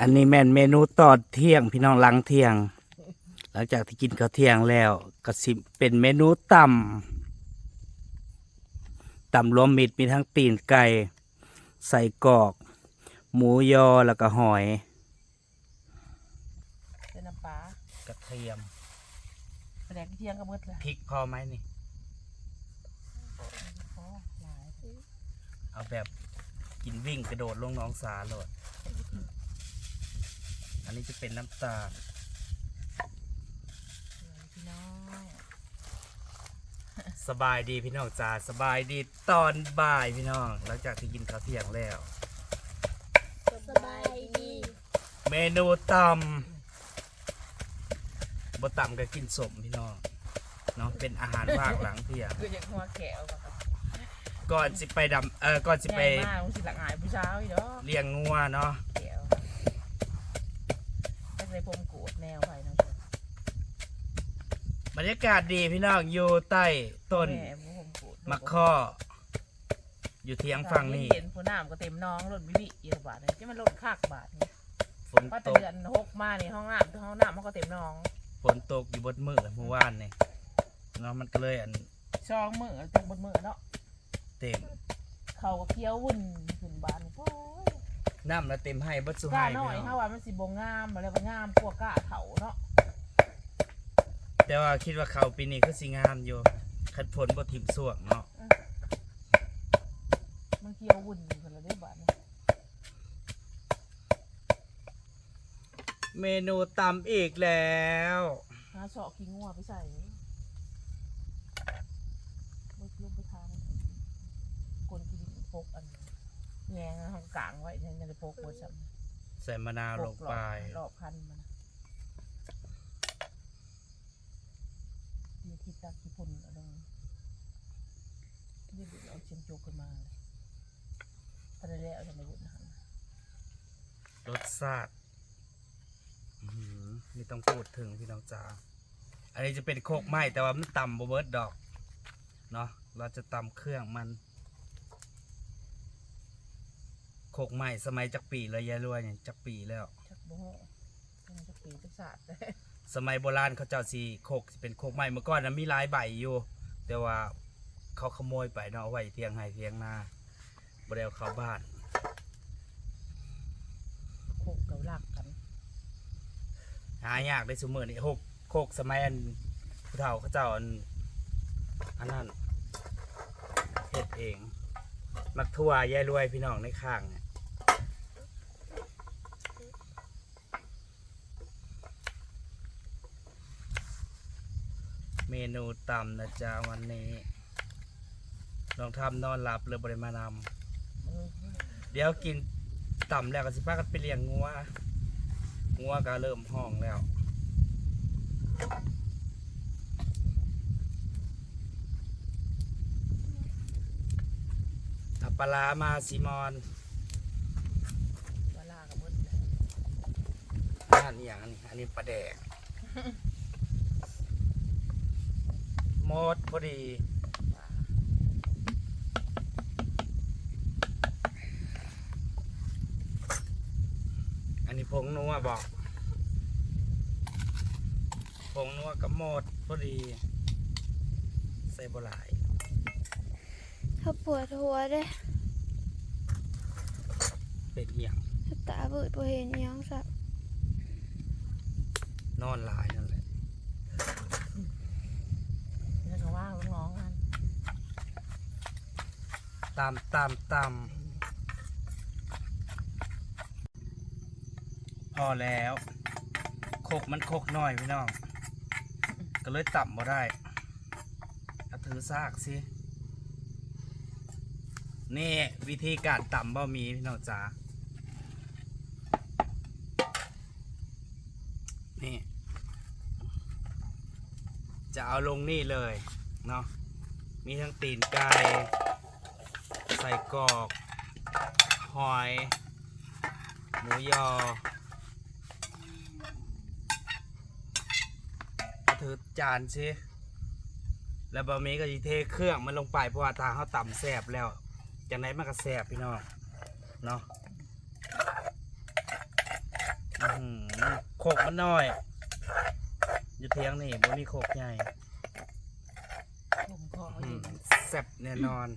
อันนี้แม่นเมนูตอนเที่ยงพี่น้องหลังเที่ยง หลังจากที่กินข้าวเที่ยงแล้วก็สิเป็นเมนูต่ำต่ำรวมมิตรมีทั้งตีนไก่ ใส่กรอก หมูยอแล้วก็หอยเป็นน้ำปลากระเทียมแผนกเที่ยงก็มืดละพริกพอไหมนี่พอหลายเอาแบบกินวิ่งกระโดดลงหน้องสาโหลด อันนี้จะเป็นน้ำตาลพี่น้องสบายดีพี่น้องจ้าสบายดีตอนบ่ายพี่น้อง หลังจากที่กินข้าวเที่ยงแล้ว สบายดีเมนูตำบ่ตำก็กินสมพี่น้องเนาะเป็นอาหารภาคหลังเที่ยงคือยังหัวแขวกับก่อนสิไปดำเออก่อนสิไปใหญ่มากมึงสิหลังหายผู้เช้าอีกเนาะเลี้ยงงัวเนาะ แขว ไม่เคยพรมกูดแนวไปน้องบรรยากาศดีพี่น้องอยู่ใต้ต้นแม่พรมกูดมะข้อ อยู่เทียงฝั่งนี้เห็นผู้น้ำก็เต็มน้องรถวิวิเยอะบาทเลยจะมันรถคากบาทนี่ฝนว่าตแต่กเดือนหกมาในห้องน้ำห้องน้ำมันก็เต็มน้องฝนตกอยู่บนมือเมื่อวานนี่เนาะมันก็เลยอันช่องมือเต็มบนมือเนาะเต็ม เขาก็เคี้ยววุ่นขึ้นบานโอ้ย น้ำละเต็มให้เบัดสุกให้ล้าพี่น้อยน้องถ้าว่ามันสิบงงามอะไรมันงามพวกกล้าเถาเนาะแต่ว่าคิดว่าเขาปีนี้คือสิงามอยู่คัดผลบ่ทิมสวงเนาะมันเคี้ยววุ่นคนละได้บาทเนี่ยเมนูตำอีกแล้วหาเสาะขี้งัวไปใส่ลูกลูกไปทานกลกินพกอัน แงงทางกลางไว้ยังจะพกบนซ้ำใส่มะนาวลงไปรอบพันมันนี่คิดตาขี้พุ่นอะไรนี่เดี๋ยวเอาเชียงโจกขึ้นมาเลยพอได้แล้วจะไม่บุญนะรสชาติอื้อหือไม่ต้องพูดถึงพี่น้องจ๋า อันนี้จะเป็นโคกไหม้แต่ว่ามันตำบเบิร์ดดอก เนาะ เราจะตำเครื่องมัน โค กไหม้สมัยจักปีเลยยายรวยเนี่ยจักปีแล้ว ชักโบ้ยังจะปีจักศาสตร์เลยสมัยโบราณเขาเจ้าสีโคกสิเป็นโคกไหม้เมื่อก่อนนะมีหลายใบอยู่ แต่ว่าเขาขโมยไปเนาะเอาไว้เทียงให้เทียงนาบริเวเข้าบ้าน โคกเกาลักกันหายากได้สมือนี่หกโคกสมัยอันผู้เฒ่าเขาเจ้าอันอันนั้นเฮ็ดเอง มักทั่วยายรวยพี่น้องในข้างเนี่ย เมนูตำนะจ๊ะวันนี้ลองทำนอนหลับเลยบริมานำเดี๋ยวกินต่ำแล้วก็สิพากันไปเลี้ยงงัวงัวก็เริ่มห้องแล้วอัปปลาร้ามาซิมอนวาลากับมืดเลยอันนี้อย่างอันนี้อันนี้ปลาแดกห มดพอดีอันนี้ผงนัวบอกผงนัวกับหมดพอดี ใส่บหลายเขาปวดหัวเด้เป็นอหย่างตาเบิดบ่เห็นหยังสักนอนหลายนั่นแหละนี่ก็ว่างลูกน้องกัน ตามตามตามพอแล้วโคกมันโคกน้อยพี่น้อง ก็เลยต่ำบ่ได้เอาถือซากสิ นี่วิธีการต่ำบ่มีพี่น้องจ๋านี่ จะเอาลงนี่เลยเนาะมีทั้งตีนไก่ ใส่กรอกหอย หมูยอเอาถือจานสิแล้วบะหมี่ก็จะเทเครื่องมันลงไปเพราะว่าทางเขาต่ำแซบแล้วจากนั้นมันก็แซบพี่น้องเนาะหือโคกมันน้อย อยู่เทียงนี่บ่มีโคกใหญ่ผมขออืเย็มนแซ่บแน่นอน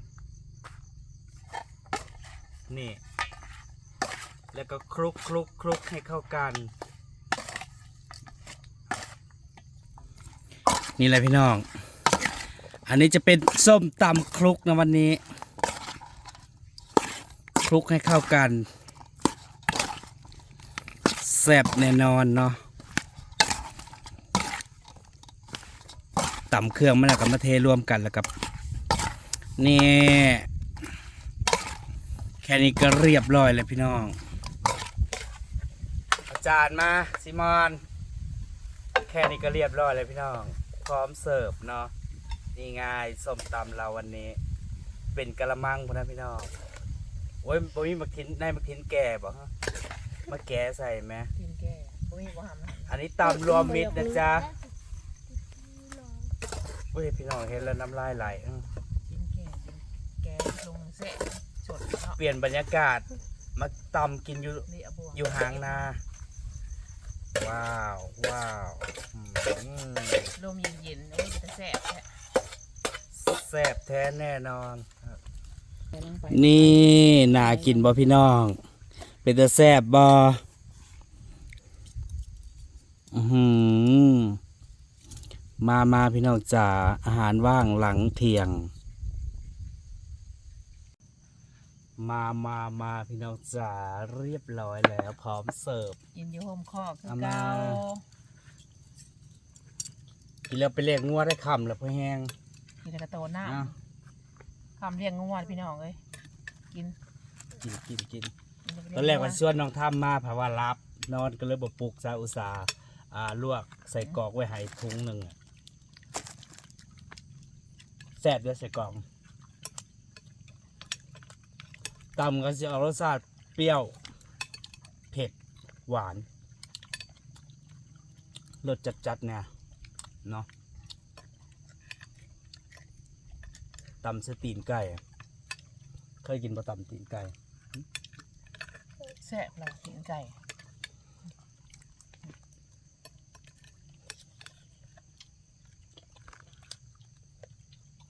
นี่ แล้วก็คลุกคลุกคลุกให้เข้ากัน นี่แหละพี่น้อง อันนี้จะเป็นส้มตำคลุกนะวันนี้ คลุกให้เข้ากันแซ่บแน่นอนเนาะต่ำเครื่องมันแล้วก็มาเทรวมกันแล้วกับนี่ แค่นี้ก็เรียบร้อยเลยพี่น้อง อาจารย์มาซิมอน แค่นี้ก็เรียบร้อยเลยพี่น้อง พร้อมเสิร์ฟเนาะ นี่ไง่ายส้มตำเราวันนี้ เป็นกะละมังพอนะพี่น้อง โอ้ยบ่มีมากินได้มากินแก่บ่ฮะมาแก่ใส่ไหม กินแก่บ่มีบ่หำนะอันนี้ตำรวมมิตรนะจ๊ะเฮ้ยพี่น้องเห็นแล้วน้ำลายไหลอื้อกินแก่กินแก่ลงแซ่สด เนาะเปลี่ยนบรรยากาศ มาตำกินอยู่นี่เอาบวงอยู่หางนา ว้าว ว้าวอืมลมเย็นๆโอ้ยจะแซ่บแท้แซ่บแท้แน่นอน ไปลงไปนี่น่ากินบ่พี่น้อง เป็นแต่แซ่บบ่อือหือมามาพี่น้องจ๋าอาหารว่างหลังเที่ยง มามามาพี่น้องจ๋าเรียบร้อยแล้ว พร้อมเสิร์ฟ กินอยู่โฮมคอกคือเอามา เก่ากินแล้วไปเรียกงัวได้คำแล้วพอแห้งกินแล้วกระโตหน้าอะคำเรียงงวดพี่น้องเอ้ยกินกินกินกินกิน ตอนแรกว่าชวนน้องทำมาเพราะว่ารับ นอนก็เลยบอกปลุกซาอุตสาห์อ่าลวกใส่กรอกไว้ให้ถุงหนึ่งอะแซ่บด้วยใส่กรอก ตำก็จะเอารสชาติเปรี้ยว เผ็ด หวานรสจัดๆเนี่ยเนาะตำสตีนไก่อะเคยกินปะตำตีนไก่แซ่บเรากินไก่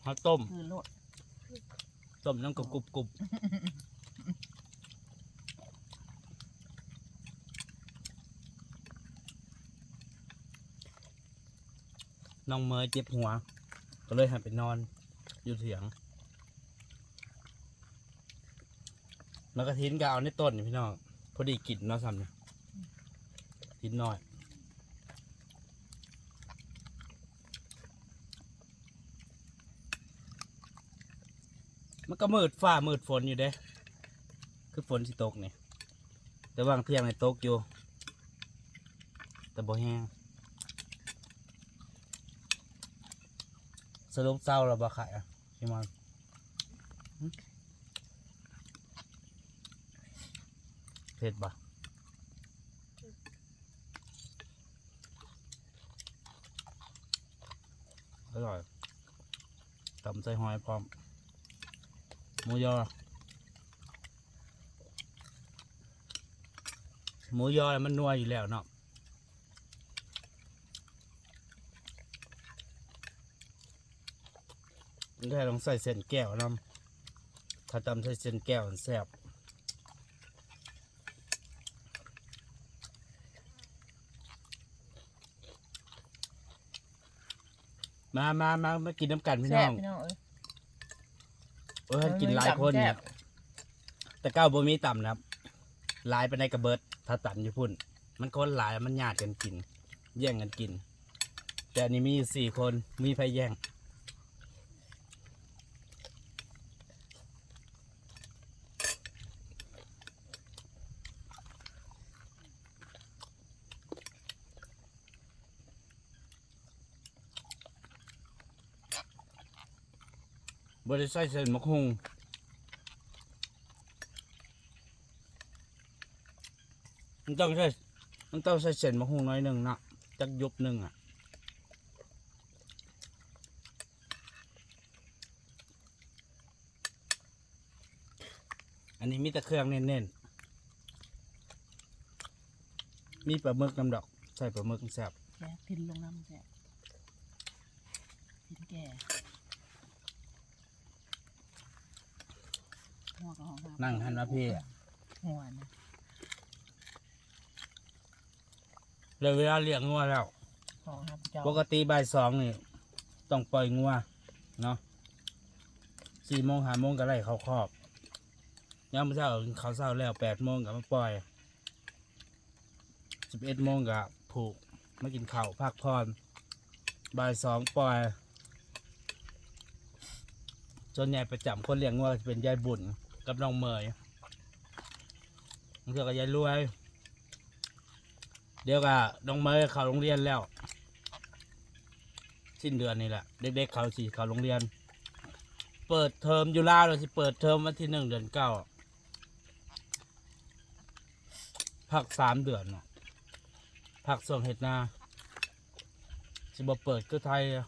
ฮอต้ม คือโลด ต้มน้ำกรุบกรุบกรุบ น้องเมย์เจ็บหัว ก็เลยหันไปนอนอยู่เถียง แล้วก็ทิ้นก็เอาในต้นนี่พี่น้องพอดีกินเนาะซ้ำเนี่ยทิ้นน้อยมันก็มืดฟ้ามืดฝนอยู่เด้ คือฝนสิตกเนี่ยแต่ว่างเที่ยงในตกอยู่ แต่บ่แห้ง สรุปเศร้าเราบ่ขายอะพี่มอนหึเผ็ดบ่อร่อยตำใส่หอยพร้อมหมูยอหมูยอมันนัวอยู่แล้วเนาะ มันแค่ต้องใส่เส้นแก้วน้ำถ้าตำใส่เส้นแก้วมันแซ่บมามามามากินน้ำกันพี่แซ่น้บองพี่น้องเอ้ย เออกินหลายคนเนี่ย แต่ก้าวบ่มีต่ำนะครับหลายไปในกระเบิด ถ้าต่ำอยู่พุ่น มันคนหลายมันญาติกันกิน แย่งกันกิน แต่อันนี้มีอยู่สี่คน มีไฟแย่ง บริใส่เส้นมะฮุงมันต้องใส่มันต้องใส่เส้นมะฮุงน้อยหนึ่งนะจักยุบหนึ่งอะอันนี้มีแต่เครื่องเน้นๆ มีปลาหมึกน้ำดอก ใส่ปลาหมึกแซ่บแกทินลงน้ำแกทินแก่ หัวกับของนั่งหันมาพี่อะหัวนะเลยเวลาเลี้ยงงัวแล้ว ของครับเจ้าปกติบ่ายสองนี่ต้องปล่อยงัวเนาะสี่โมงห้าโมงก็ไล่เขาคอกยามมื้อเช้าเขาเช้าแล้วแปดโมงก็มาปล่อยสิบเอ็ดโมงก็ผูกมากินข้าวพักผ่อนบ่ายสองปล่อยส่วนใหญ่ประจำคนเลี้ยงงัวจะเป็นยายบุญ กับน้องเมยบางเทื่อก็ยายรวย เดี๋ยวก็น้องเมยเข้าโรงเรียนแล้ว สิ้นเดือนนี่แหละ เด็กๆเขาสิเข้าโรงเรียน เปิดเทอมอยู่ลาวเลยสิเปิดเทอมวันที่หนึ่งเดือนเก้าพักสามเดือนเนาะพักส่งเห็ดนาสิบเปิดก็ไทยอะ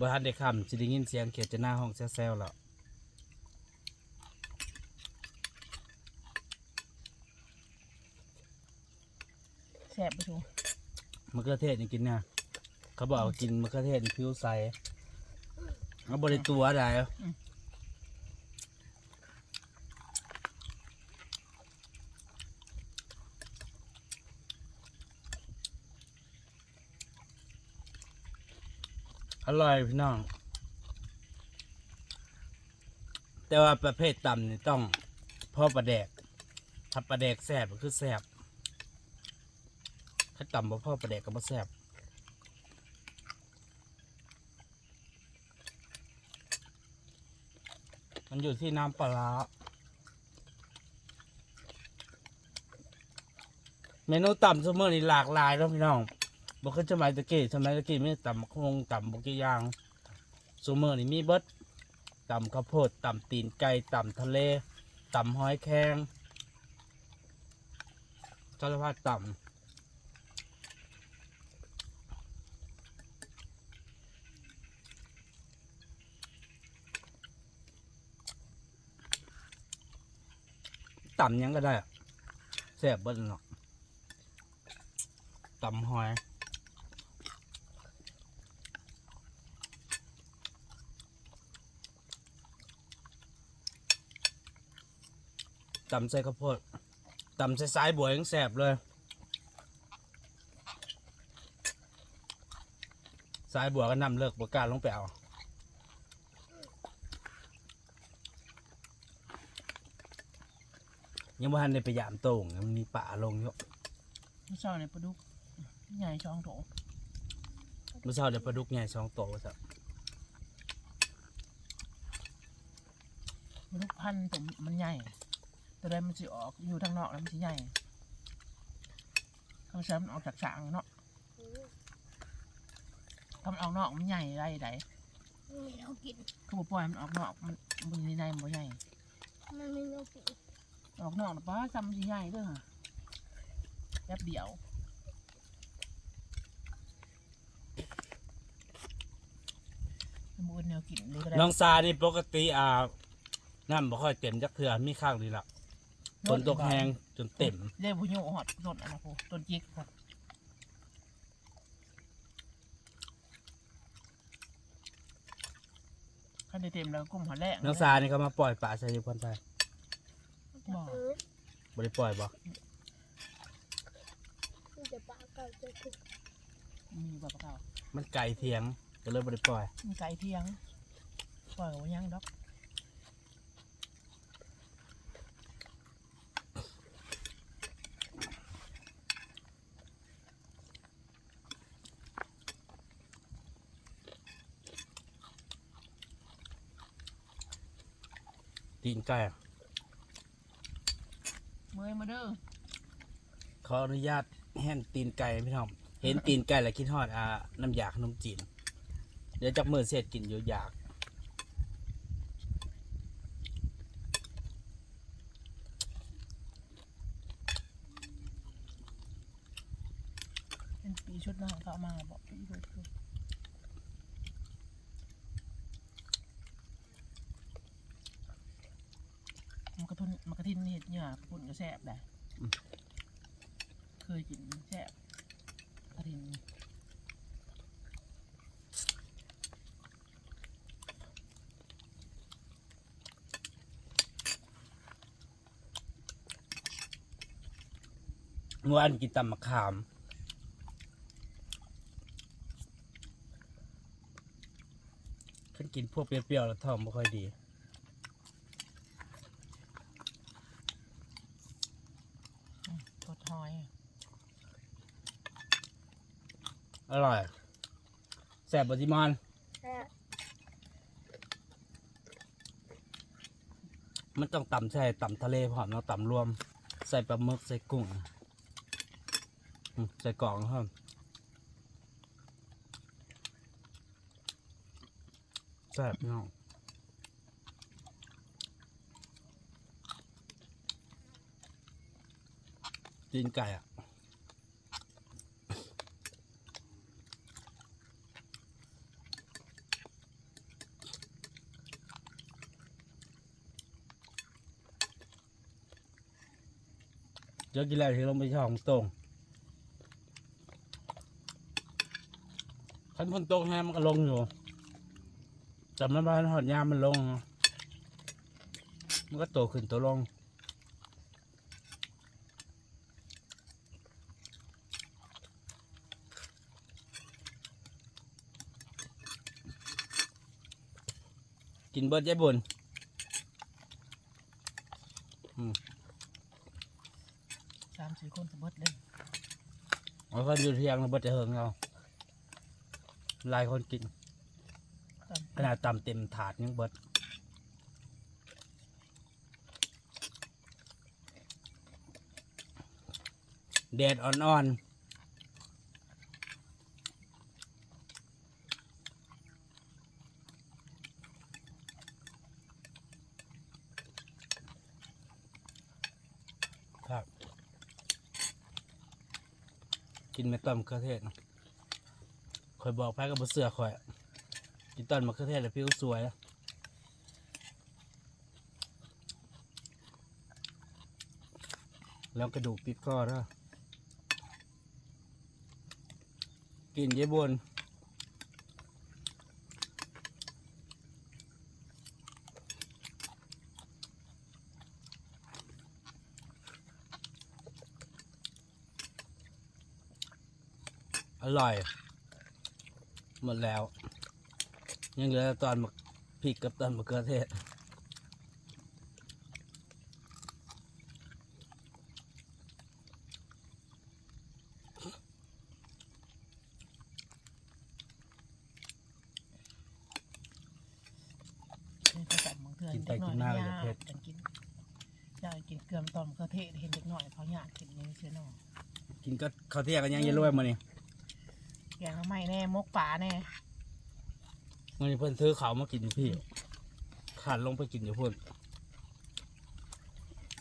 บ่ทันได้คำสิได้ยินเสียงเขียดจะหน้าห้องแซวๆแล้วแสบไปชูมะเขือเทศนี่กินเนี่ยเขาบอกว่ากินมะเขือเทศนี่ผิวใสเอาบริตัวได้ ร่อยพี่น้อง แต่ว่าประเภทต่ำนี่ต้องพ่อประแดก ถ้าประแดกแสบก็คือแสบถ้าต่ำบ่พ่อประเดกก็บ่แซ่บมันอยู่ที่น้ำปลาร้าเมนูต่ำซุมื้อนี่หลากหลายแล้วพี่น้อง บ่คือสมัยตะกี้สมัยตะกี้มีต่ำคงต่ำบกี่ย่างซุมื้อนี่มีเบิดต่ำข้าวโพดต่ำตีนไก่ต่ำทะเลต่ำหอยแครงสารพัดต่ำต่ำยังก็ได้อะแซ่บเบิ้ลเนาะต่ำหอย ต่ำใส่ข้าวโพดต่ำใส่สายบัวยังแซ่บเลย สายบัวก็นำเลิกประกล้าศลงไปเอายังบ่ทันได้ไปยามโต่งมันมีป่าลงเยอะไม่ชอบในปลาดุกใหญ่ช่องโถเมื่อเช้าเดี๋ยวปลาดุกใหญ่สองตัวซะปลาดุกพันธุ์ผมมันใหญ่ แต่ได้มันจะออกอยู่ทางนอกแล้วมันจะใหญ่ข้างซ้ายมันออกจากฉางเนาะถ้ามันออกนอกมันใหญ่ได้ไดไม่เอากินคือบ่ปล่อยมันออกนอกมันมันในในมันบ่ใหญ่ มันไม่เอากินออกนอกนะป้าจำมันสิใหญ่เด้อค่ะแป๊บเดียวมือแนวกินเลยก็ได้น้องซานี่ปกติอ่าน้ำบ่ค่อยเต็มจักเถื่อมีข้างนี่ละ ฝนตกแห้งจนเต็มเรียกผู้โยหอดต้นอันนะพูต้นจิกครับขั้นได้เต็มแล้วกุ้มหัวแรกน้องซานี่เขามาปล่อยป่าใส่ยุคนไทยบอกเออบ่ได้ปล่อยบ่มันจะปะเก่าจะถูกมีแบบเก่ามันไก่เถียงก็เลยบ่ได้ปล่อยมีไก่เทียงปล่อยกับว่ายังดอก ตีนไก่อะเมื่อยมาเด้อขออนุญาตแห่นตีนไก่พี่น้องเห็นตีนไก่แล้วคิดฮอดอ่าน้ำยาขนมจีน เดี๋ยวจักมือเสร็จกินอยู่อยาก เป็นปีชุดนะเขาเอามาบอกปีชุดชุด เห็ดเหยื่อปุ่นก็แซ่บได้เคยกินแซ่บอาทินเมื่อวานกินตำมะขามฉันกินพวกเปรี้ยวๆแล้วท้องไม่ค่อยดี ทอดหอย อร่อยแซ่บบจิมอนแต่มันต้องตำใช่ตำทะเลพร้อมเนาะตำรวม ใส่ปลาหมึกใส่กุ้งอืมใส่กล่องครับแซ่บเนาะจีนไก่อะ เดี๋ยวกินแล้วที่ลงไปช่องตรงขันคนตกแฮมันก็ลงอยู่จำน้ำบ้านหอดยามมันลง มันก็โตขึ้นโตลงกินเบิร์ดยายบุญ สามสี่คนสมบิดเลยเอาคนอยู่เที่ยงแล้วเบิดจะเฮิงเราหลายคนกินตามขนาดตำเต็มถาดยังเบิดแดดอ่อนๆ กินมะเขือเทศคอยบอกแพ้กับบเสือคอยกินต้นมะเขือเทศแล้วพี่ก็สวยแล้วแล้วกระดูกปิดก้อแล้วกินเยบน ร่อย หมดแล้ว ยังเหลือตอนมะพริกกับตอนมะเขือเทศนี่ก็จัดบางเทื่อกินไปเด็กินมาอยก็อย่าเผ็ดกันกินอยากกินเกลือมตอมกระเทศเห็นเด็กหน่อยเขาอยากกินนี่เชื่อหน่อกินก็ข้าวเที่ยงกันยังอยังรวยมานี่ แกงไม่แน่มกป่าแน่มันนี้เพิ่นซื้อเขาวมากินอยู่พี่ขาดลงไปกินอยู่พุ่น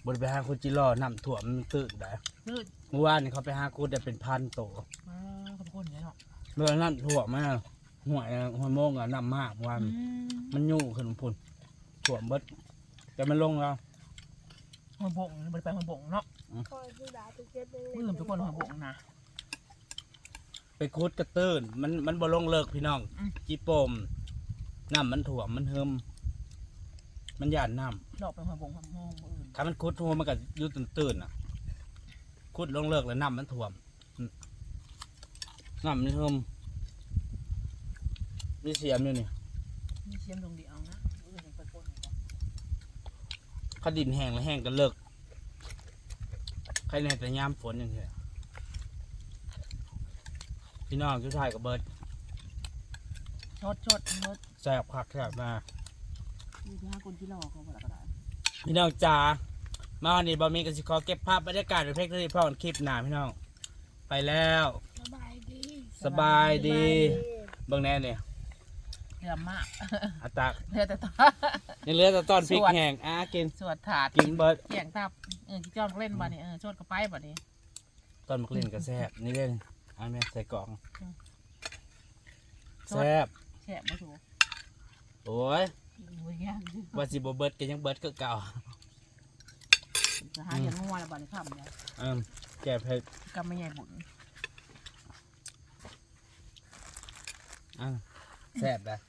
บนไปหาคุณจิรอน้ำถ่วมมันตึกได้คือเมื่อวานนี่เขาไปหากูได้เป็นพันโตมาคนคนเนี่ยเนาะเมื่อน้ำถ่วมมาหัวยหัวโมงอะน้ำมากวันอืมมันยุ่งขึ้นพุ่นถ่วมเบิดแต่มันลงแล้ว หัวบงมันไปหัวบงเนาะคอยดูดาไปเก็บเลยมือทุกคนหัวบงนะ ไปคุดกระตื้นมันมันบ่ลงเลิกพี่น้องอืม จีโปมน้ำมันถ่วมมันเฮิมมันหยาดน้ดอกไปหัวบงหัวมองมืออื่นำถ้ามันคุดหัวมันก็อยุตื่นตื่นๆอะคุดลงเลิกแล้วน้ำมันถ่วมอืมน้ำมันเฮิมมีเสียมอยู่นี่มีเสียมดวงเดียวนะมืออื่นไปคนก่อนข้าดินแห้งแล้วแห้งก็เลิกใครในแต่ยามฝนอย่างเงี้ย พี่น้องชุดไทยกับเบิร์ดชดชดชดแซ่บคักแซ่บมามีที่ห้าคนที่รอเขาบอกก็ได้พี่น้องจ๋ามาวันนี้บอมีกันสิขอเก็บภาพบรรยากาศเป็นเพลงที่พ่อกันคลิปหนาพี่น้อง ไปแล้ว สบายดีสบายดีเบิ่งแน่เนี่ยเรือมากอาตากเรือแต่ตายังเหลือแต่ตอนพริกสวดแห้งอะกินสวดถาดกินเบิร์ดเกี่ยงตับเออที่จอมเล่นบ่เนี่ยเออชดกระไปบ่เนี่ยตอนมักเล่นก็แซ่บนี่เล่น อันนี้ใส่กล่องอืม แซ่บแฉะไม่ถูกโอ้ยโอ้ยยากว่าสิบเบิร์ดก็ยังเบิร์ดก็เก่าจะหาอย่างงัวแล้วบัดนี้ทำเนี่ยอืมแก่เผ็ดก็ไม่ใหญ่บุญอะแซ่บนะ